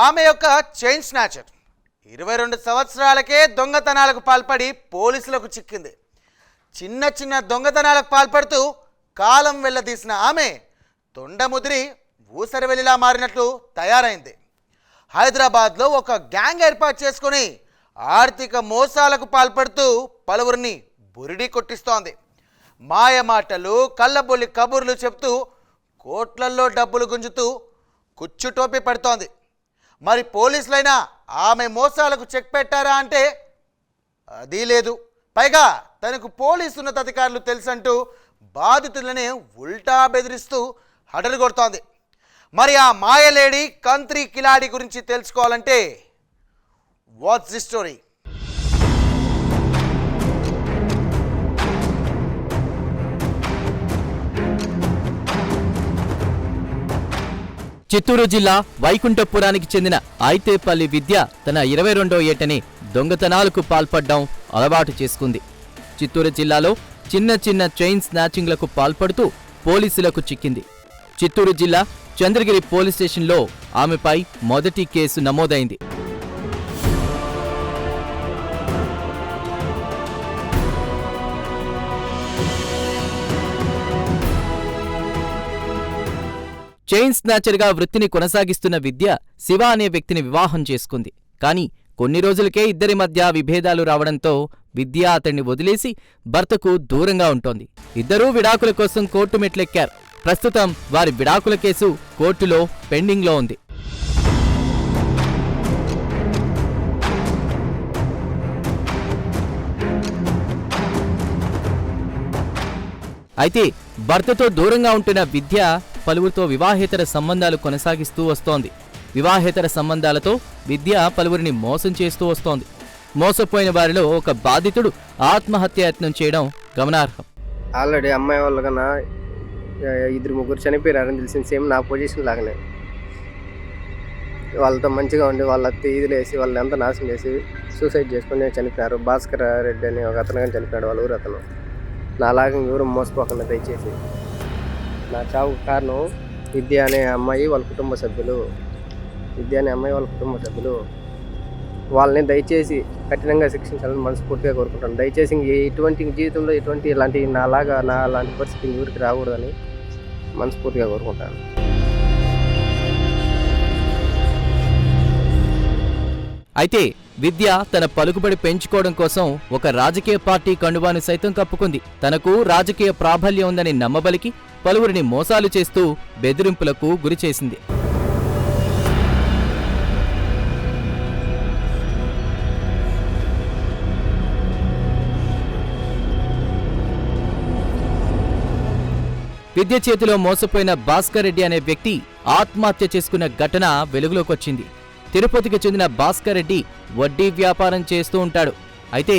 ఆమె యొక్క chain snatcher. ఇరవై రెండు సంవత్సరాలకే దొంగతనాలకు పాల్పడి పోలీసులకు చిక్కింది. చిన్న చిన్న దొంగతనాలకు పాల్పడుతూ కాలం వెళ్ళదీసిన ఆమె తొండముదిరి ఊసరవెల్లిలా మారినట్లు తయారైంది. హైదరాబాద్లో ఒక గ్యాంగ్ ఏర్పాటు చేసుకుని ఆర్థిక మోసాలకు పాల్పడుతూ పలువురిని బురిడి కొట్టిస్తోంది. మాయమాటలు కళ్ళబొల్లి కబుర్లు చెప్తూ కోట్లల్లో డబ్బులు గుంజుతూ కుచ్చుటోపి పడుతోంది. మరి పోలీసులైనా ఆమె మోసాలకు చెక్ పెట్టారా అంటే అది లేదు. పైగా తనకు పోలీసు ఉన్నతాధికారులు తెలుసంటూ బాధితులనే ఉల్టా బెదిరిస్తూ హడలు కొడుతోంది. మరి ఆ మాయలేడి కంత్రి కిలాడి గురించి తెలుసుకోవాలంటే వాట్స్ ది స్టోరీ? చిత్తూరు జిల్లా వైకుంఠపురానికి చెందిన ఐతేపల్లి విద్య తన ఇరవై రెండో ఏటని దొంగతనాలకు పాల్పడ్డం అలవాటు చేసుకుంది. చిత్తూరు జిల్లాలో చిన్న చిన్న చైన్ స్నాచింగ్లకు పాల్పడుతూ పోలీసులకు చిక్కింది. చిత్తూరు జిల్లా చంద్రగిరి పోలీస్ స్టేషన్లో ఆమెపై మొదటి కేసు నమోదైంది. చైన్ స్నాచర్గా వృత్తిని కొనసాగిస్తున్న విద్య శివ అనే వ్యక్తిని వివాహం చేసుకుంది. కానీ కొన్ని రోజులకే ఇద్దరి మధ్య విభేదాలు రావడంతో విద్య అతన్ని వదిలేసి భర్తకు దూరంగా ఉంటోంది. ఇద్దరూ విడాకుల కోసం కోర్టు మెట్లెక్కారు. ప్రస్తుతం వారి విడాకుల కేసు కోర్టులో పెండింగ్లో ఉంది. అయితే భర్తతో దూరంగా ఉంటున్న విద్య పలువురితో వివాహేతర సంబంధాలు కొనసాగిస్తూ వస్తోంది. వివాహేతర సంబంధాలతో విద్య పలువురిని మోసం చేస్తూ వస్తోంది. మోసపోయిన వారిలో ఒక బాధితుడు ఆత్మహత్యాయత్నం చేయడం గమనార్హం. ఆల్రెడీ అమ్మాయి వాళ్ళ కన్నా ఇద్దరు ముగ్గురు చనిపోయారని తెలిసింది. సేమ్ నా పొజిషన్ లాగానే. వాళ్ళతో మంచిగా ఉండి వాళ్ళ తీదిలేసి వాళ్ళని అంతా నాశనం చేసి సూసైడ్ చేసుకుని చనిపోయారు భాస్కర్ రెడ్డి అని ఒక అతను కానీ చనిపోయాడు వాళ్ళ ఊరు అతను. నాలాగా ఎవరు మోసపోకుండా దయచేసి. నా చావుకు కారణం విద్య అనే అమ్మాయి వాళ్ళ కుటుంబ సభ్యులు. విద్య అనే అమ్మాయి వాళ్ళ కుటుంబ సభ్యులు. వాళ్ళని దయచేసి కఠినంగా శిక్షించాలని మనస్ఫూర్తిగా కోరుకుంటాను దయచేసి ఎటువంటి జీవితంలో ఎటువంటి ఇలాంటి నాలాగా నా లాంటి పరిస్థితి ఊరికి రాకూడదని మనస్ఫూర్తిగా కోరుకుంటాను అయితే విద్య తన పలుకుబడి పెంచుకోవడం కోసం ఒక రాజకీయ పార్టీ కండువాను సైతం కప్పుకుంది. తనకు రాజకీయ ప్రాబల్యం ఉందని నమ్మబలికి పలువురిని మోసాలు చేస్తూ బెదిరింపులకు గురిచేసింది విద్య చేతిలో మోసపోయిన భాస్కర్ రెడ్డి అనే వ్యక్తి ఆత్మహత్య చేసుకున్న ఘటన వెలుగులోకొచ్చింది. తిరుపతికి చెందిన భాస్కర్ రెడ్డి వడ్డీ వ్యాపారం చేస్తూ ఉంటాడు. అయితే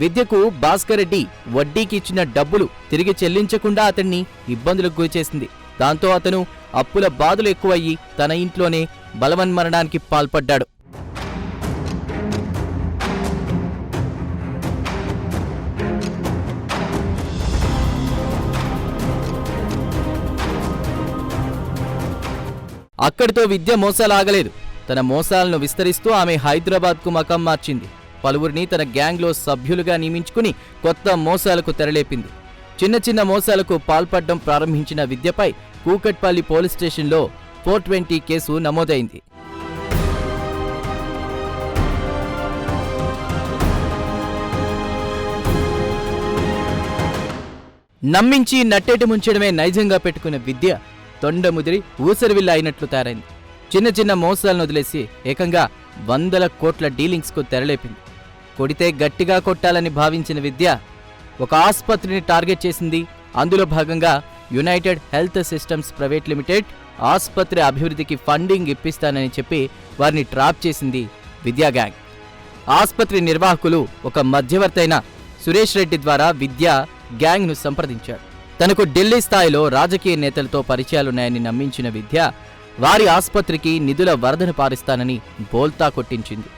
విద్యకు భాస్కర్ రెడ్డి వడ్డీకి ఇచ్చిన డబ్బులు తిరిగి చెల్లించకుండా అతన్ని ఇబ్బందులకు గురిచేసింది దాంతో అతను అప్పుల బాధలు ఎక్కువయ్యి తన ఇంట్లోనే బలవన్మరణానికి పాల్పడ్డాడు. అక్కడితో విద్య మోసాలాగలేదు. తన మోసాలను విస్తరిస్తూ ఆమె హైదరాబాద్కు మకం మార్చింది. పలువురిని తన గ్యాంగ్లో సభ్యులుగా నియమించుకుని కొత్త మోసాలకు తెరలేపింది. చిన్న చిన్న మోసాలకు పాల్పడడం ప్రారంభించిన విద్యపై కూకట్పల్లి పోలీస్ స్టేషన్లో ఫోర్ ట్వంటీ కేసు నమోదైంది. నమ్మించి నట్టేటి ముంచడమే నైజంగా పెట్టుకున్న విద్య తొండముదిరి ఊసరివిల్ల అయినట్లు తయారైంది. చిన్న చిన్న మోసాలను వదిలేసి ఏకంగా వందల కోట్ల డీలింగ్స్కు తెరలేపింది. కొడితే గట్టిగా కొట్టాలని భావించిన విద్య ఒక ఆసుపత్రిని టార్గెట్ చేసింది. అందులో భాగంగా United Health Systems private limited ఆసుపత్రి అభివృద్ధికి ఫండింగ్ ఇప్పిస్తానని చెప్పి వారిని ట్రాప్ చేసింది విద్యా గ్యాంగ్. ఆసుపత్రి నిర్వాహకులు ఒక మధ్యవర్తైన సురేష్ రెడ్డి ద్వారా విద్య గ్యాంగ్ను సంప్రదించాడు తనకు ఢిల్లీ స్థాయిలో రాజకీయ నేతలతో పరిచయాలున్నాయని నమ్మించిన విద్య వారి ఆసుపత్రికి నిధుల వరదను పారిస్తానని బోల్తా కొట్టించింది.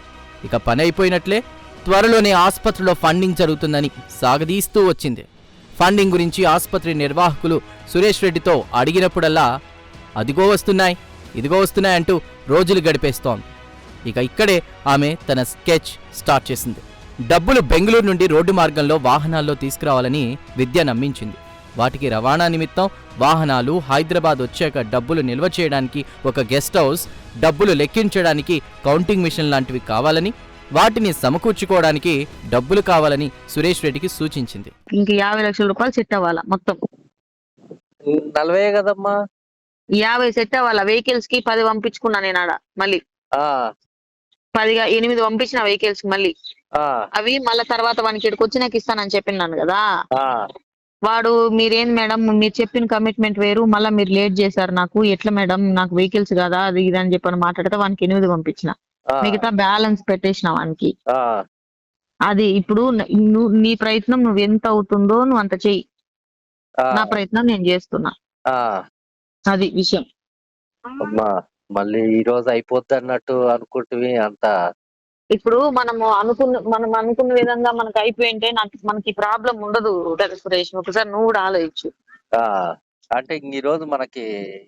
ఇక పని అయిపోయినట్లే త్వరలోనే ఆసుపత్రిలో ఫండింగ్ జరుగుతుందని సాగదీస్తూ వచ్చింది. ఫండింగ్ గురించి ఆసుపత్రి నిర్వాహకులు సురేష్ రెడ్డితో అడిగినప్పుడల్లా అదిగో వస్తున్నాయి ఇదిగో వస్తున్నాయి అంటూ రోజులు గడిపేస్తోంది. ఇక ఇక్కడే ఆమె తన స్కెచ్ స్టార్ట్ చేసింది. డబ్బులు బెంగళూరు నుండి రోడ్డు మార్గంలో వాహనాల్లో తీసుకురావాలని విద్య నమ్మించింది. వాటికి రవాణా నిమిత్తం వాహనాలు హైదరాబాద్ వచ్చాక డబ్బులు నిల్వ చేయడానికి ఒక గెస్ట్ హౌస్ డబ్బులు లెక్కించడానికి కౌంటింగ్ మిషన్ లాంటివి కావాలని వాటిని సమకూర్చుకోవడానికి డబ్బులు కావాలని సురేష్ రెడ్డికి సూచించింది. ఇంక యాభై లక్షల రూపాయలు సెట్ అవ్వాలా మొత్తం? నలభై కదమ్మా. యాభై సెట్ అవ్వాలా? వెహికల్స్కి పది పంపించుకున్నా నేను ఆడ మళ్ళీ. ఆ. పదిగా ఎనిమిది పంపించిన వెహికల్స్కి మళ్ళీ. ఆ. అవి మళ్ళీ తర్వాత వానికి ఇక్కడికి వచ్చి నాకు ఇస్తానని చెప్పినాను కదా. ఆ. వాడు మీరేం మేడం మీరు చెప్పిన కమిట్మెంట్ వేరు మళ్ళీ మీరు లేట్ చేశారు నాకు. ఎట్లా మేడం? నాకు వెహికల్స్ కదా? అది ఇది అని చెప్పని మాట్లాడితే వానికి ఎనిమిది పంపించిన. మిగతా బ్యాలెన్స్ పెట్టేసిన వానికి. అది ఇప్పుడు న- నువ్వు నీ ప్రయత్నం నువ్వు ఎంత అవుతుందో నువ్వు అంత చెయ్యి. నా ప్రయత్నం నేను చేస్తున్నా. అది విషయం. మళ్ళీ ఈ రోజు అయిపోద్ది అన్నట్టు అనుకుంటువి అంత. ఇప్పుడు మనము అనుకున్న మనం అనుకున్న విధంగా మనకు అయిపోయింటే నాకు మనకి ప్రాబ్లం ఉండదు సురేష్. ఒకసారి నువ్వు కూడా ఆలోచించు. అంటే ఈ రోజు మనకి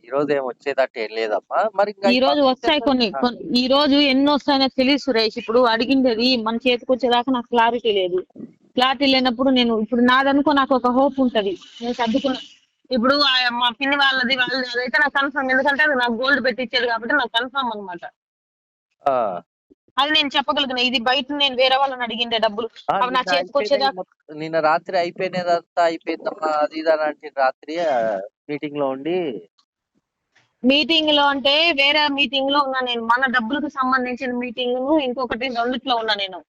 ఈ రోజు ఏం వచ్చేదట్టు ఏం లేదమ్మా. మరి ఇంకా ఈ రోజు వస్తాయి కొన్ని కొన్ని- ఈ రోజు ఎన్ని వస్తాయో తెలియదు సురేష్. ఇప్పుడు అడిగిండేది మన చేతికి వచ్చేదాకా నాకు క్లారిటీ లేదు. క్లారిటీ లేనప్పుడు నేను ఇప్పుడు నాదనుకో నాకు ఒక హోప్ ఉంటది. నేను సర్దుకున్నా. ఇప్పుడు ఆ మా పిన్ని వాళ్ళది వాళ్ళది అదైతే నాకు కన్ఫర్మ్ ఎందుకంటే అది నాకు గోల్డ్ పెట్టి ఇచ్చేది కాబట్టి నాకు కన్ఫర్మ్ అన్నమాట. ఆ, అది నేను చెప్పగలుగుతున్నా. ఇది బయట నేను వేరే వాళ్ళని అడిగిండే డబ్బులు. అవి నా చేతికి మొత్తం. నిన్న రాత్రి అయిపోయినదంతా అయిపోయిందమ్మా. అది ఇది అని అంటే రాత్రి. మీటింగ్లో ఉండి. మీటింగ్లో అంటే వేరే మీటింగ్లో ఉన్నా నేను. మన డబ్బులకు సంబంధించిన మీటింగ్ ఇంకొకటి రెండిట్లో ఉన్నా నేను.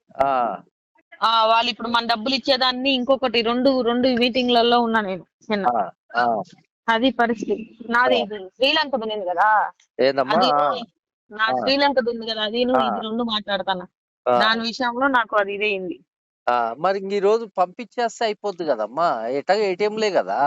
వాళ్ళు ఇప్పుడు మన డబ్బులు ఇచ్చేదాన్ని ఇంకొకటి రెండు రెండు మీటింగ్లలో ఉన్నా నేను నిన్న. ఆ. అది పరిస్థితి. నాది శ్రీలంక ఉంది కదా. నా. శ్రీలంక ఉంది కదా అది. ఇది రెండు మాట్లాడతాను. దాని విషయంలో నాకు అది ఇదేంది ఆ, మరి ఈ రోజు పంపించేస్తే అయిపోద్ది కదమ్మా ఎటగా ఏటీఎంలే కదా.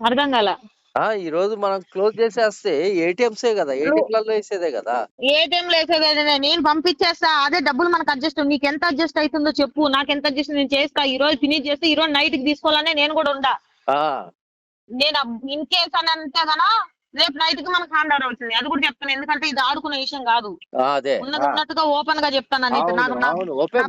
అర్థం కాల. ఆ ఈ రోజు మనం క్లోజ్ చేసేస్తే ఏటీఎంసే కదా ఏటీఎంలలో వేసేదే కదా. ఏటీఎం లేసే నేను పంపించేస్తా అదే డబ్బులు మనకు అడ్జస్ట్ నీకు ఎంత అడ్జస్ట్ అవుతుందో చెప్పు నాకు ఎంత అడ్జస్ట్ నేను చేస్తా ఈ రోజు ఫినిష్ చేస్తే ఈ రోజు నైట్కి తీసుకోవాలనే నేను కూడా ఉండా. ఆ. నేను ఇన్ కేస్ అని అంటే గనా రేపు నైట్కి మనకు హ్యాండ్ ఓవర్ అవుతుంది అది కూడా చెప్తాను ఎందుకంటే ఇది ఆడుకునే విషయం కాదు. ఉన్నది ఉన్నట్టుగా ఓపెన్గా చెప్తాను అవును, నాకు నా-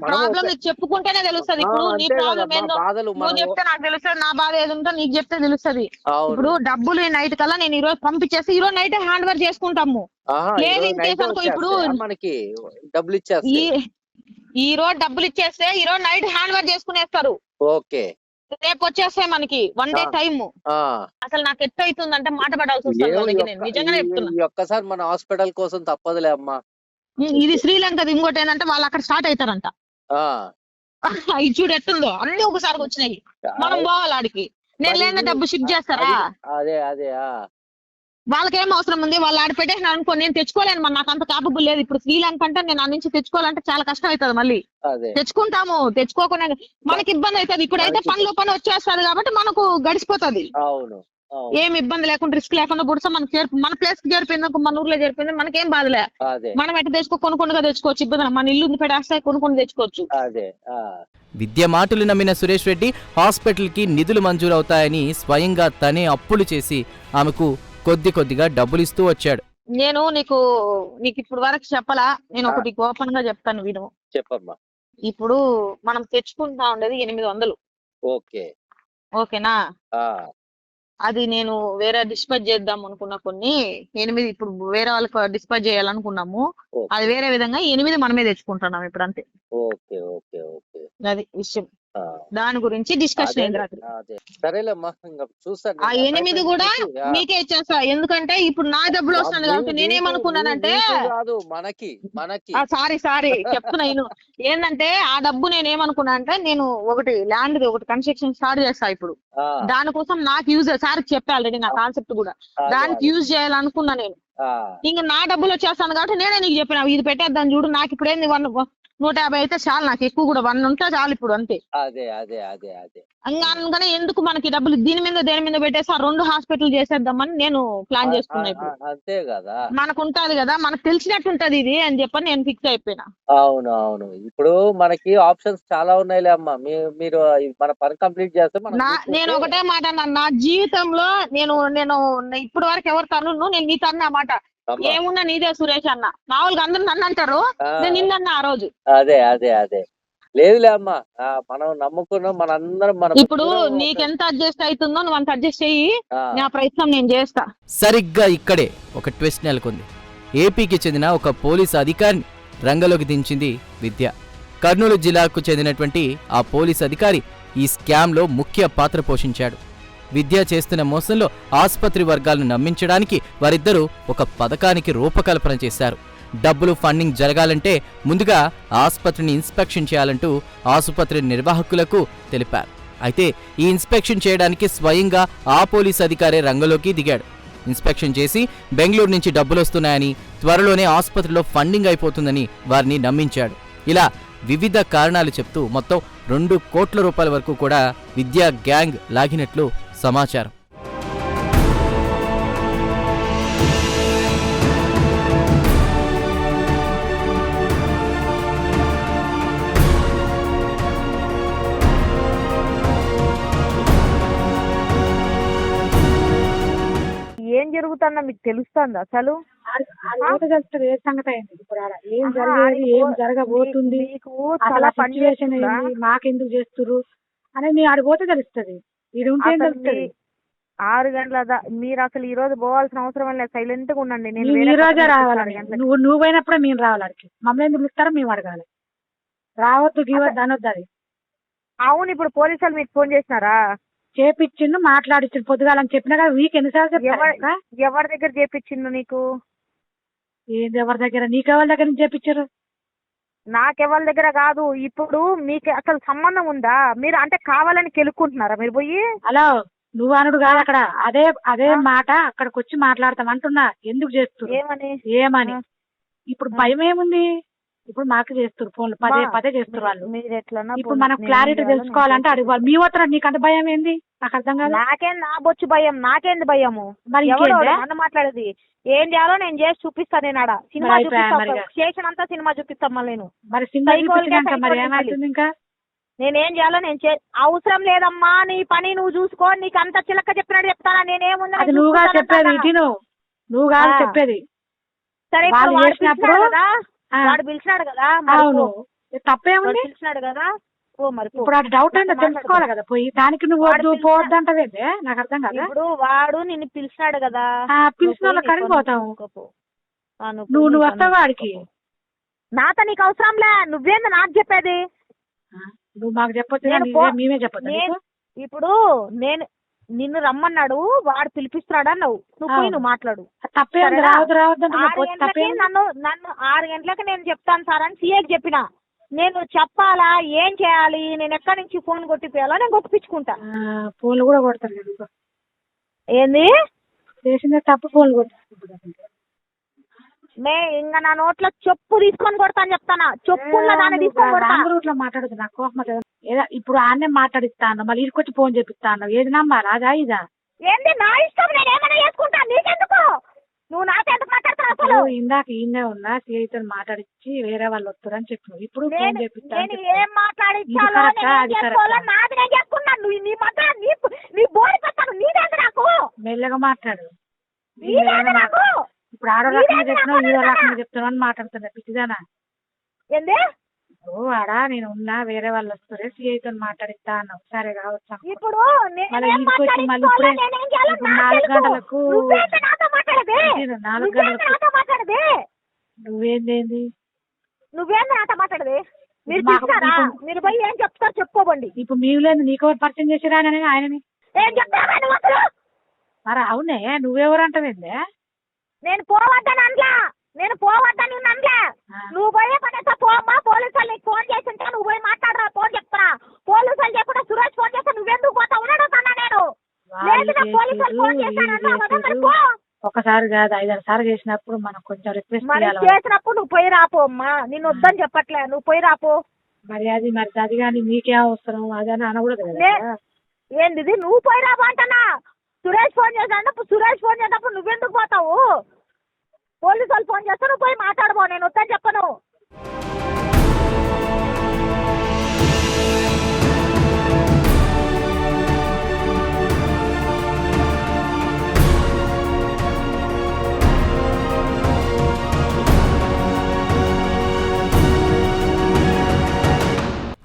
ప్రాబ్లం. నీకు చెప్పుకుంటేనే తెలుస్తది. ఇప్పుడు నీ ప్రాబ్లం ఏందో నువ్వు చెప్తే నాకు తెలుస్తుంది. నా బాధ ఏది ఉందో నీకు చెప్తే తెలుస్తది. ఇప్పుడు డబ్బులు నైట్ కల్లా నేను ఈ రోజు పంపించేసి ఈ రోజు నైట్ హ్యాండ్ ఓవర్ చేసుకుంటాము లేదు case అనుకో ఇప్పుడు- మనకి డబ్బులు ఇచ్చేస్తే ఈ ఈ రోజు డబ్బులు ఇచ్చేస్తే ఈ రోజు నైట్ హ్యాండ్ ఓవర్ చేసుకునేస్తారు. ఓకే. రేపు వచ్చేస్తాయి మనకి వన్ డే ఆ. టైం ఆ. అసలు నాకు ఎట్ట అవుతుందంటే మాట పడాల్సి వస్తుంది నిజంగానే చెప్తున్నా. ఒక్కసారి మన హాస్పిటల్ కోసం తప్పదులే అమ్మా. ఇది శ్రీలంకది ఇంకోటి ఏంటంటే వాళ్ళు అక్కడ స్టార్ట్ అవుతారంట. ఆ. ఇది చూడు ఎట్టుందో. అన్ని ఒకసారి వచ్చినాయి. మనం పోవాలి ఆడికి. నేను లేని డబ్బు షిఫ్ట్ చేస్తారా? అది- అదే వాళ్ళకి ఏం అవసరం ఉంది? వాళ్ళు ఆడ పెట్టేసిన అనుకో నేను తెచ్చుకోలేను మరి నాకు అంత కాపబుల్ లేదు. ఇప్పుడు శ్రీలంక అంటే నేను ఆ నుంచి తెచ్చుకోవాలంటే చాలా కష్టం అవుతుంది మళ్ళీ. అదే. తెచ్చుకుంటాము తెచ్చుకోకుండా మనకి ఇబ్బంది అవుతుంది. ఇప్పుడైతే పనిలో పని వచ్చేస్తుంది కాబట్టి మనకు గడిచిపోతుంది. ఏం ఇబ్బంది లేకుండా రిస్క్ లేకుండా పుడుతా మనకి చేరు మన ప్లేస్కి చేరిపోయింది మన ఊర్లో చేరిపోయింది మనకేం బాధలే మనం ఎట్ట తెచ్చుకో కొనుక్కొనిగా తెచ్చుకోవచ్చు ఇబ్బంది లేదు. మన ఇల్లు పెట్టేస్తే కొనుక్కొని తెచ్చుకోవచ్చు. విద్య మాటలు నమ్మిన సురేష్ రెడ్డి హాస్పిటల్కి నిధులు మంజూరవుతాయని స్వయంగా తనే అప్పులు చేసి ఆమెకు కొద్ది కొద్దిగా డబ్బులిస్తూ వచ్చాడు. నేను నీకు నీకు ఇప్పుడు వరకు చెప్పలా నేను ఒకటి ఓపెన్గా చెప్తాను విను. చెప్పమ్మా. ఇప్పుడు మనం తెచ్చుకుంటా ఉండేది ఎనిమిది వందలు. ఓకే. ఓకేనా? ఆ. అది నేను వేరే డిస్పాచ్ చేద్దాం అనుకున్న కొన్ని ఎనిమిది ఇప్పుడు వేరే వాళ్ళకి డిస్పాచ్ చేయాలనుకున్నాము. అది వేరే విధంగా ఎనిమిది మనమే తెచ్చుకుంటున్నాం ఇప్పుడు అంతే ఓకే ఓకే ఓకే. అది విషయం. దాని గురించి డిస్కషన్ అయింది రాత్రి. అదే. సరేలేమ్మా ఇంకా చూస్తాను ఆ. ఎనిమిది కూడా. మీకే ఇచ్చేస్తా. ఎందుకంటే ఇప్పుడు నా డబ్బులు వస్తుంది కాబట్టి నేనేమనుకున్నానంటే కాదు మనకి సారీ సారీ చెప్తున్నా నేను. ఏంటంటే ఆ డబ్బు నేను ఏమనుకున్నా అంటే నేను ఒకటి ల్యాండ్ ఒకటి కన్స్ట్రక్షన్ స్టార్ట్ చేస్తా ఇప్పుడు. దానికోసం నాకు యూజ్ సార్ చెప్పా ఆల్రెడీ నా కాన్సెప్ట్ కూడా. దానికి. యూజ్ చేయాలనుకున్నా నేను. ఇంకా నా డబ్బులు వచ్చేస్తాను కాబట్టి నేనే నీకు చెప్పిన ఇది పెట్టేద్దాం చూడు నాకు ఇప్పుడు ఏంది వన్ నూట యాభై అయితే చాలు నాకు ఎక్కువ కూడా. వన్ ఉంటే చాలు ఇప్పుడు అంతే. అదే అదే అదే అదే. అందుకనే ఎందుకు మనకి డబ్బులు దీని మీద దేని మీద పెట్టేసి ఆ రెండు హాస్పిటల్ చేసేద్దామని నేను ప్లాన్ చేసుకున్నా ఇప్పుడు. అంతే కదా. మనకు ఉంటది కదా మనకు తెలిసినట్టు ఉంటది ఇది అని చెప్పని నేను ఫిక్స్ అయిపోయినా. అవును అవును. ఇప్పుడు మనకి ఆప్షన్స్ చాలా ఉన్నాయిలే అమ్మా. మీ- మీరు మన పని కంప్లీట్ చేస్తే నేను ఒకటే మాట నా జీవితంలో నేను నేను ఇప్పటి వరకు ఎవరు తను నేను నీ తన్ను మాట. ఏమున్నా నీదే సురేష్ అన్న. మామూలుగా అందరూ నన్ను అంటారు. ఆ, నేను నిన్నన్నా ఆ రోజు. అదే అదే అదే. లేదులే అమ్మా. మనం నమ్ముకున్నాం మనందరం మన ఇప్పుడు అందరం ఒక- నీకెంత అడ్జస్ట్ అవుతుందో నువ్వు అంత అడ్జస్ట్ చెయ్యి. నా ప్రయత్నం నేను చేస్తా. సరిగ్గా ఇక్కడే ఒక ట్విస్ట్ నెలకొంది. ఏపీకి చెందిన ఒక పోలీస్ అధికారిని రంగంలోకి దించింది విద్య. కర్నూలు జిల్లాకు చెందినటువంటి ఆ పోలీస్ అధికారి ఈ స్కామ్లో ముఖ్య పాత్ర పోషించాడు. విద్య చేస్తున్న మోసంలో ఆసుపత్రి వర్గాలను నమ్మించడానికి వారిద్దరూ ఒక పథకానికి రూపకల్పన చేశారు. డబ్బులు ఫండింగ్ జరగాలంటే ముందుగా ఆసుపత్రిని ఇన్స్పెక్షన్ చేయాలంటూ ఆసుపత్రి నిర్వాహకులకు తెలిపారు. అయితే ఈ ఇన్స్పెక్షన్ చేయడానికి స్వయంగా ఆ పోలీస్ అధికారే రంగంలోకి దిగాడు. ఇన్స్పెక్షన్ చేసి బెంగళూరు నుంచి డబ్బులొస్తున్నాయని త్వరలోనే ఆసుపత్రిలో ఫండింగ్ అయిపోతుందని వారిని నమ్మించాడు. ఇలా వివిధ కారణాలు చెప్తూ మొత్తం రెండు కోట్ల రూపాయల వరకు కూడా విద్యా గ్యాంగ్ లాగినట్లు సమాచారం. ఏం జరుగుతుందో మీకు తెలుస్తుంది అసలు? ఆడిపోతే తెలుస్తుంది ఏ సంగతి అయింది? ఇప్పుడు ఆడ ఏం జరిగేది? ఏం జరగబోతుంది? మీకు అసలు ఆ? ఏంది? మాకెందుకు చేస్తుర్రు? అనేది నేను ఆడిపోతే తెలుస్తుంది. ఇది ఉంటే ఆరు గంటల మీరు అసలు ఈ రోజు పోవాల్సిన అవసరం లేదు. సైలెంట్గా ఉండండి. నేను ఈ రోజే రావాలి. నువ్వు నువ్వు పోయినప్పుడే మేము రావాలి అడిగి మమ్మల్ని ఎందుకు పిలుస్తారో మేము అడగాలి. రావద్దు గీవద్దు అనొద్దు అది. అవును ఇప్పుడు పోలీసు వాళ్ళు మీకు ఫోన్ చేసినారా? చేపిచ్చిండు మాట్లాడిచ్చిండు. పొద్దుగాలని చెప్పినా కదా వీక్ ఎన్నిసార్లు చెప్తారు ఎవరి-? ఎవరి దగ్గర చేపించిండు నీకు? ఏంది ఎవరి దగ్గర? నీకెవరి దగ్గర నుంచి చేపించారు నాకెవరి దగ్గర కాదు. ఇప్పుడు మీకు అసలు సంబంధం ఉందా? మీరు అంటే కావాలని కెలుక్కుంటున్నారా మీరు పోయి? హలో నువ్వు అనుడు కాదు అక్కడ. అదే అదే మాట అక్కడికి వచ్చి మాట్లాడతాం అంటున్నా. ఎందుకు చేస్తున్నారు ఏమని? ఏమని. ఇప్పుడు భయం ఏముంది ఇప్పుడు మాకు చేస్తారు ఫోన్లు. పదే పదే చేస్తారు వాళ్ళు. మీరు ఎట్లన్నా ఇప్పుడు పోనీ, మనం నేను క్లారిటీ తెలుసుకోవాలంటే. అడగాలి మీ వద్దర నీకంత భయం ఏంది? నాకు అర్థం కాదు. నాకేం నా బొచ్చు భయం నాకేంది భయము? మరి? నన్ను మాట్లాడేది. ఏం చేయాలో నేను చేసి చూపిస్తా నేను ఆడ. సినిమా మరి అయిపోయా చూపిస్తా మరిగా. స్టేషన్ అంతా సినిమా చూపిస్తాం మళ్ళీ నేను. మరి సినిమా మరి ఏమవుతుంది ఇంకా? నేనేం చేయాలో నేను చే అవసరం లేదమ్మా నీ పని నువ్వు చూసుకో నీకు అంత చిలక చెప్పినట్టు చెప్తానా? నేనేముంది అది నువ్వుగా చెప్పేది నువ్వు కాదు. చెప్పేది. సరే చేసినప్పుడు- వాడు పిలిచినాడు కదా అవును. తప్పేముంది? పిలిచినాడు కదా ఓ మరి. ఇప్పుడు ఆ డౌట్ మాట్లాడు. తెలుసుకోవాలి కదా పోయి దానికి నువ్వు వాడు వద్దు పిలిచిన- పోవద్దు అంటవేందే నాకు అర్థం కాదు? ఇప్పుడు వాడు నిన్ను పిలిచినాడు కదా. పిలిచిన వాళ్ళ కడిగి పోతావు. నువ్వు నువ్వు వస్తావా చూసుకోపో. నాతో నీకు అవసరంలే నువ్వేంది నాకు చెప్పేది? నువ్వు మాకు చెప్పొచ్చు మేమే నేను ఇప్పుడు నేను నిన్ను రమ్మన్నాడు వాడు పిలిపిస్తున్నాడు అన్నావు నువ్వు పోయి. నువ్వు మాట్లాడు. నన్ను నన్ను ఆరు గంటలకి నేను చెప్తాను సార్ అని సీఏకి చెప్పిన. నేను చెప్పాలా? ఏం చేయాలి? నేను ఎక్కడి నుంచి ఫోన్ కొట్టిపోయాలో నేను కొట్టిపించుకుంటా. ఆ, ఫోన్లు కూడా కొడతారు. ఏంది? తప్పు ఫోన్లు కొడతారు మే ఇంకా నా నోట్లో చెప్పు తీసుకొని కొడతాను చెప్తానా? చెప్పుల్లో దాన్ని తీసుకొని కొడతా. రాంగ్ రూట్లో మాట్లాడదు నాకు కోపం వస్తుంది. ఏదో ఇప్పుడు ఆన్నే మాట్లాడిస్తాను. మళ్ళీ ఇటుకొచ్చి ఫోన్ చేపిస్తాను. ఏది నమ్మాలి అదా ఇదా? ఏంది? నా ఇష్టం నేను ఏమైనా చేసుకుంటా? నీకెందుకు? నువ్వు నాతో ఎందుకు మాట్లాడతావు అసలు? ఇప్పుడు ఇందాక ఈయనే ఉన్నా సిఐతో మాట్లాడించి వేరే వాళ్ళు వస్తారని చెప్పిన ఇప్పుడు ఫోన్ నేను చేపిస్తాను ఏం మాట్లాడించాలో ఇది కరెక్టా? నేను ఏం అది చేసుకోవాలో కరెక్టా? నాది నేను చేసుకున్నాను. నువ్వు నీ మధ్య నీ నీ బోడి పెట్టాను. నీదేంది నాకు? మెల్లగా మాట్లాడు. నీదేంది నాకు? మాట్లాడు. ఇప్పుడు ఆడో రకంగా చెప్తున్నావు ఈడో రకంగా చెప్తున్నావు అని మాట్లాడుతున్నా పిచ్చిదానా? ఏంది? ఓ ఆడా నేను ఉన్నా వేరే వాళ్ళు వస్తారు సిఐతో మాట్లాడిస్తా అన్నావు. సరే కావచ్చు. ఇప్పుడు మళ్ళీ మళ్ళీ ఇప్పుడే నాలుగు. గంటలకు నాలుగు గంటలకు నువ్వేందేంది? నువ్వేంది నాతో మాట్లాడేది? మీరు మీకు- మీరు పోయి ఏం చెప్తారు చెప్పుకోబండి. ఇప్పుడు మేము లేదు నీకు ఎవరు పరిచయం చేసిరా ఆయనని? ఏం చెప్తారా మరి అవునే నువ్వెవరు అంటావేందే? నేను పోవద్దని అనలా. నేను పోవద్దని అనలే. నువ్వు పోయే పనేసా పోమ్మా పోలీసు వాళ్ళు నీకు ఫోన్ చేసి ఉంటే నువ్వు పోయి మాట్లాడరా ఫోన్ పోలీసు వాళ్ళు చెప్పకుండా సురేష్ ఫోన్ చేస్తే నువ్వెందుకు పోతావు? ఉన్నాడు అన్నా నేను. వాళ్ళు లేదు పోలీసు వాళ్ళు ఫోన్ చేసిర్రు, చేశాను వీళ్ళు అన్నావు కదా, మరి చేసిర్రు. పో. ఒకసారి కాదు ఐదారు సార్లు చేసినప్పుడు మనం కొంచెం రిక్వెస్ట్ చేసినప్పుడు నువ్వు పోయి రాపో అమ్మా. నిన్ను వద్దని చెప్పట్లే నువ్వు పోయి రాపో. మరి అది మరి అది కానీ నీకే అవసరం? అది అని అనకూడదు. ఏంది ఇది? నువ్వు పోయి రాపో అంటన్నా. సురేష్ ఫోన్ చేసినప్పుడు సురేష్ ఫోన్ చేసినప్పుడు నువ్వెందుకు పోతావు? పోలీసు వాళ్ళు ఫోన్ చేస్తే నువ్వు పోయి మాట్లాడబో నేను వద్దని చెప్పను.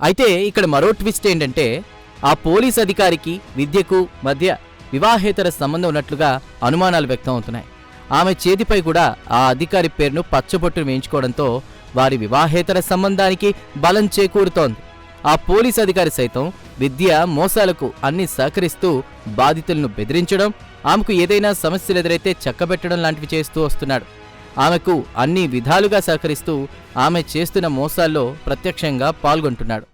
అయితే ఇక్కడ మరో ట్విస్ట్ ఏంటంటే ఆ పోలీస్ అధికారికి విద్యకు మధ్య వివాహేతర సంబంధం ఉన్నట్లుగా అనుమానాలు వ్యక్తం అవుతున్నాయి. ఆమె చేతిపై కూడా ఆ అధికారి పేరును పచ్చబొట్టు వేయించుకోవడంతో వారి వివాహేతర సంబంధానికి బలం చేకూరుతోంది. ఆ పోలీస్ అధికారి సైతం విద్య మోసాలకు అన్ని సహకరిస్తూ బాధితులను బెదిరించడం ఆమెకు ఏదైనా సమస్యలు ఎదురైతే చక్కబెట్టడం లాంటివి చేస్తూ వస్తున్నాడు. ఆమెకు అన్ని విధాలుగా సహకరిస్తూ ఆమె చేస్తున్న మోసాల్లో ప్రత్యక్షంగా పాల్గొంటున్నాడు.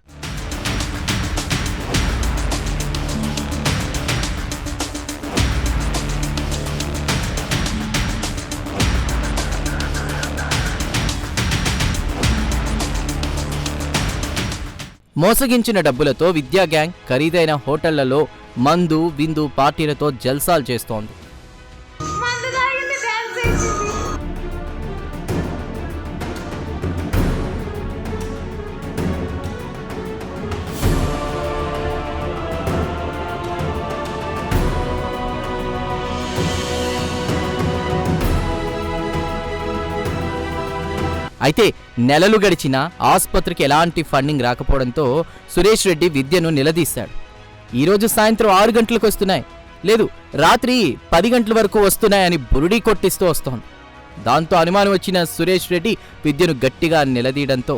మోసగించిన డబ్బులతో విద్యా గ్యాంగ్ ఖరీదైన హోటళ్ళలో మందు విందు పార్టీలతో జల్సాలు చేస్తోంది. అయితే నెలలు గడిచినా ఆసుపత్రికి ఎలాంటి ఫండింగ్ రాకపోవడంతో సురేష్ రెడ్డి విద్యను నిలదీశాడు. ఈరోజు సాయంత్రం ఆరు గంటలకు వస్తున్నాయి. లేదు రాత్రి పది గంటల వరకు వస్తున్నాయని బురుడీ కొట్టిస్తూ వస్తోంది. దాంతో అనుమానం వచ్చిన సురేష్ రెడ్డి విద్యను గట్టిగా నిలదీయడంతో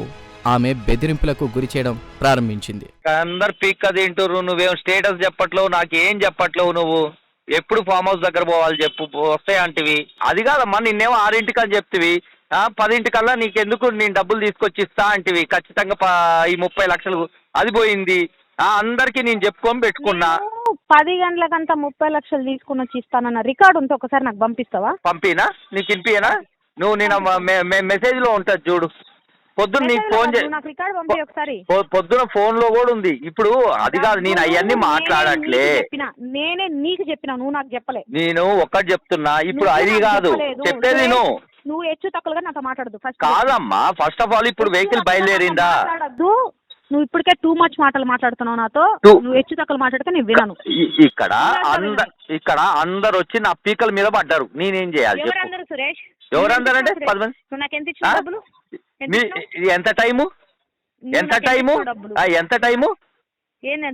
ఆమె బెదిరింపులకు గురి చేయడం ప్రారంభించింది. అందరు పీక్ తింటురు నువ్వేం స్టేటస్ చెప్పట్లేవు నాకేం చెప్పట్లేవు నువ్వు. ఎప్పుడు ఫామ్ హౌస్ దగ్గర పోవాలి చెప్పు వస్తాయి అంటివి. అది కాదమ్మా నిన్నేమో ఆరింటికి అని చెప్తివి. పదింటికల్లా నీకెందుకు నేను డబ్బులు తీసుకొచ్చి ఇస్తా అంటివి. ఖచ్చితంగా ఈ ముప్పై లక్షలు అది పోయింది. ఆ, అందరికీ నేను చెప్పుకొని పెట్టుకున్నా. నేను పది గంటలకంతా ముప్పై లక్షలు తీసుకుని వచ్చి ఇస్తానన్న రికార్డు ఉంటే ఒకసారి నాకు పంపిస్తావా? పంపినా? నీకు వినిపియనా నువ్వు నేను మెసేజ్లో ఉంటుంది చూడు. పొద్దున్న నీకు ఫోన్ చే నువ్వు నాకు రికార్డు పంపి ఒకసారి. పొ- పొద్దున ఫోన్లో కూడా ఉంది. ఇప్పుడు అది కాదు నేను అవన్నీ నేనే మాట్లాడట్లే. నేనే నీకు చెప్పిన నువ్వు నాకు చెప్పలే. నేను ఒక్కటి చెప్తున్నా. ఇప్పుడు అది కాదు. చెప్పేది నువ్వు నువ్వు హెచ్చు తక్కువగా నాతో మాట్లాడదు ఫస్ట్ కాదమ్మా. ఫస్ట్ ఆఫ్ ఆల్ ఇప్పుడు వెహికల్ బయలుదేరిందా? మాట్లాడద్దు. నువ్వు ఇప్పటికే టూ మచ్ మాటలు మాట్లాడుతున్నావు నాతో. నువ్వు హెచ్చు తక్కువ మాట్లాడితే నేను వినను. ఇ- ఇక్కడ అంద ఇక్కడ అందరు వచ్చి నా పీకల మీద పడ్డారు. నేనేం చేయాలి ఎవరందరూ సురేష్? ఎవరందరూ అంటే పది మంది? నాకు ఎంత? ఇచ్చిన డబ్బులు టైము? ఎంత టైము? ఎంత టైము?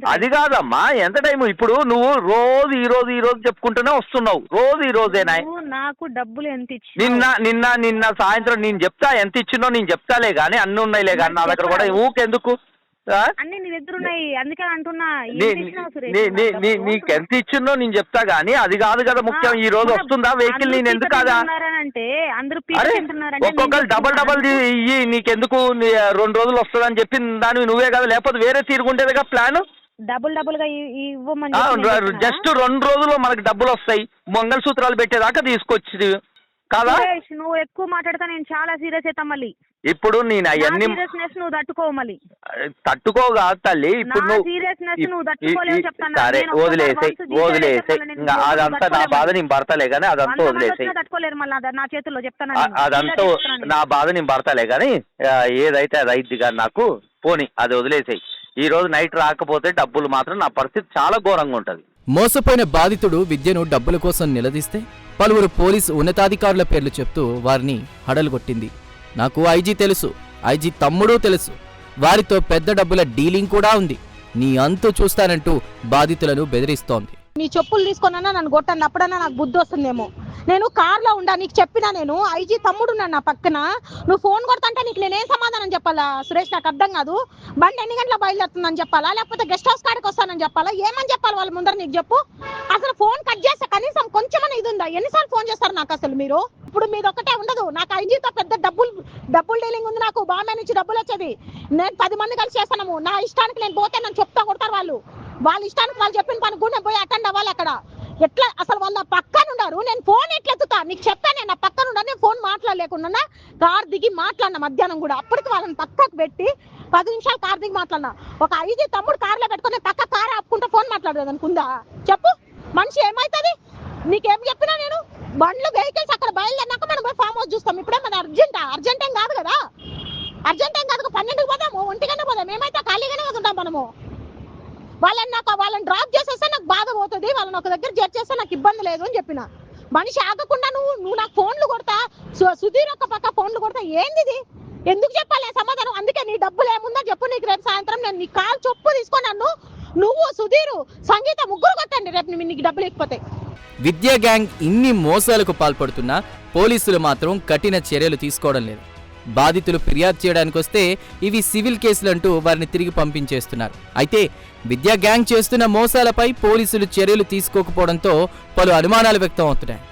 అది కాదమ్మా ఎంత టైము ఇప్పుడు నువ్వు రోజు ఈ రోజు ఈ రోజు చెప్పుకుంటూనే వస్తున్నావు రోజు ఈ రోజేనా నాకు డబ్బులు ఎంత ఇచ్చినావు? నిన్న నిన్న నిన్న సాయంత్రం నేను చెప్తా ఎంత ఇచ్చినో నేను చెప్తాలే కానీ అన్ని ఉన్నాయిలే కానీ నా దగ్గర కూడా ఊకెందుకు? అన్ని నీ దగ్గర ఉన్నాయి. అందుకే అంటున్నా. నాకు ఎంత ఇచ్చిందో నేను చెప్తా గానీ అది కాదు కదా ముఖ్యం. ఈ రోజు వస్తుందా వెహికల్ నేను ఎందుకు కాదా అందరూ తింటున్నారంటే ఒక్కొక్కరు డబల్ డబల్. ఇయ్యి నీకెందుకు రెండు రోజులు వస్తుందని చెప్పి దాని నువ్వే కదా లేకపోతే వేరే తీరుగుంటేదిగా ప్లాన్? డబుల్ డబుల్గా ఇవ్వమని? జస్ట్ రెండు రోజుల్లో మనకి డబ్బులు వస్తాయి. మంగళసూత్రాలు పెట్టేదాకా తీసుకొచ్చి కాదా? సురేష్ నువ్వు ఎక్కువ మాట్లాడితే నేను చాలా సీరియస్ అవుతా మళ్ళీ. ఇప్పుడు నేను అవన్నీ సీరియస్నెస్ నువ్వు తట్టుకోవు మళ్ళీ. తట్టుకోగా తల్లి. ఇప్పుడు నా నువ్వు seriousness ఇప్- నువ్వు తట్టుకోలేవు ఈ- ఈ- చెప్తాను. సరే నేను వదిలేసి detail వదిలేసి చెప్పాలని ఇంకా నేను అదంతా నా. బాధ నేను భర్తలే కానీ అదంతా వంద మంది వదిలేసి వచ్చినా తట్టుకోలేరు మళ్ళీ అది నా చేతుల్లో చెప్తాను అ- అదంతా నా బాధ నేను భర్తలే కానీ ఆ, ఏదైతే అది అయిద్ది కానీ నాకు పోని అది వదిలేసేయి. ఈ రోజు నైట్ రాకపోతే డబ్బులు మాత్రం నా పరిస్థితి చాలా ఘోరంగా ఉంటది. మోసపోయిన బాధితుడు విద్యను డబ్బుల కోసం నిలదీస్తే పలువురు పోలీసు ఉన్నతాధికారుల పేర్లు చెప్తూ వారిని హడలుగొట్టింది. నాకు ఐజీ తెలుసు ఐజీ తమ్ముడూ తెలుసు. వారితో పెద్ద డబ్బుల డీలింగ్ కూడా ఉంది. నీ అంతు చూస్తానంటూ బాధితులను బెదిరిస్తోంది. మీ చెప్పులు తీసుకొనన్నా నన్ను కొట్టండి అప్పుడన్నా నాకు బుద్ధి వస్తుందేమో. నేను కార్లో ఉండా నీకు చెప్పినా నేను. ఐజీ తమ్ముడు ఉన్నాడు నా పక్కన. నువ్వు ఫోన్ కొడతంటే నీకు నేనేం సమాధానం చెప్పాలా? సురేష్ నాకు అర్థం కాదు. బండి ఎన్ని గంటల బయలుదేరుతుందని చెప్పాలా? లేకపోతే గెస్ట్ హౌస్ కాడికి వస్తానని చెప్పాలా? ఏమని చెప్పాలి వాళ్ళ ముందర నీకు చెప్పు. అసలు ఫోన్ కట్ చేస్తే కనీసం కొంచెం ఇది ఉందా? ఎన్నిసార్లు ఫోన్ చేస్తారు నాకు అసలు మీరు? ఇప్పుడు మీద ఒకటే ఉండదు. నాకు ఐజీతో పెద్ద డబ్బులు డబ్బులు డీలింగ్ ఉంది నాకు. బాంబే నుంచి డబ్బులు వచ్చేది. నేను పది మంది కలిసి చేస్తాను నా ఇష్టానికి నేను పోతే నన్ను చెప్తా కొడతారు వాళ్ళు. వాళ్ళ ఇష్టానికి వాళ్ళు చెప్పిన పని కూడా పోయి అటెండ్ అవ్వాలి అక్కడ. ఎట్లా అసలు వాళ్ళ పక్కన ఉన్నారు? నేను ఫోన్ ఎట్లా ఎత్తుతా నీకు చెప్పాను నేను నా పక్కన ఉన్నా నేను ఫోన్ మాట్లాడలేకుండా కార్ దిగి మాట్లాడిన మధ్యాహ్నం కూడా. అప్పటికి వాళ్ళని పక్కకు పెట్టి పది నిమిషాలు కార్ దిగి మాట్లాడినా. ఒక ఐదు తమ్ముడు కార్లో పెట్టుకుని పక్క కార్ ఆపుకుంటే ఫోన్ మాట్లాడలేదు అనుకుందా? చెప్పు. మనిషి ఏమైతుంది? నీకేం చెప్పినా నేను? బండ్లు వెహికల్స్ అక్కడ బయలుదేరినాక మనం పోయి ఫామ్ హౌస్ చూస్తాం. ఇప్పుడే మన అర్జెంట్ అర్జెంట్ ఏం కాదు కదా. అర్జెంట్ ఏం కాదు. పన్నెండుకి పోదాము ఒంటిగానే పోదాం ఏమైతే ఖాళీగానే కదా మనము. వాళ్ళని నాకు వాళ్ళని డ్రాప్ చేసేస్తే నాకు బాధ పోతుంది వాళ్ళని ఒక దగ్గర చేర్చేస్తే నాకు ఇబ్బంది లేదు అని చెప్పిన. మనిషి ఆగకుండా నువ్వు నువ్వు నాకు ఫోన్లు కొడతా సు- సుధీర్ ఒక పక్క ఫోన్లు కొడతా ఏంది ఎందుకు చెప్పాలి సమాధానం? అందుకే నీ డబ్బులు ఏముందో చెప్పు నీకు రేపు సాయంత్రం నేను నీ కాలు చొప్పు తీసుకున్నాను నన్ను. నువ్వు సుధీరు సంగీత ముగ్గురు కొట్టండి రేపు నీకు డబ్బులు ఇకపోతే విద్యా గ్యాంగ్ ఇన్ని మోసాలకు పాల్పడుతున్నా పోలీసులు మాత్రం కఠిన చర్యలు తీసుకోవడం లేదు. బాధితులు ఫిర్యాదు చేయడానికి వస్తే ఇవి సివిల్ కేసులంటూ వారిని తిరిగి పంపించేస్తున్నారు. అయితే విద్యా గ్యాంగ్ చేస్తున్న మోసాలపై పోలీసులు చర్యలు తీసుకోకపోవడంతో పలు అనుమానాలు వ్యక్తం అవుతున్నాయి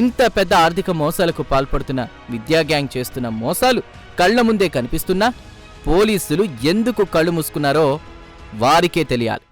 ఇంత పెద్ద ఆర్థిక మోసాలకు పాల్పడుతున్న విద్యా గ్యాంగ్ చేస్తున్న మోసాలు కళ్ళ ముందే కనిపిస్తున్నా పోలీసులు ఎందుకు కళ్ళు మూసుకున్నారో వారికే తెలియాలి.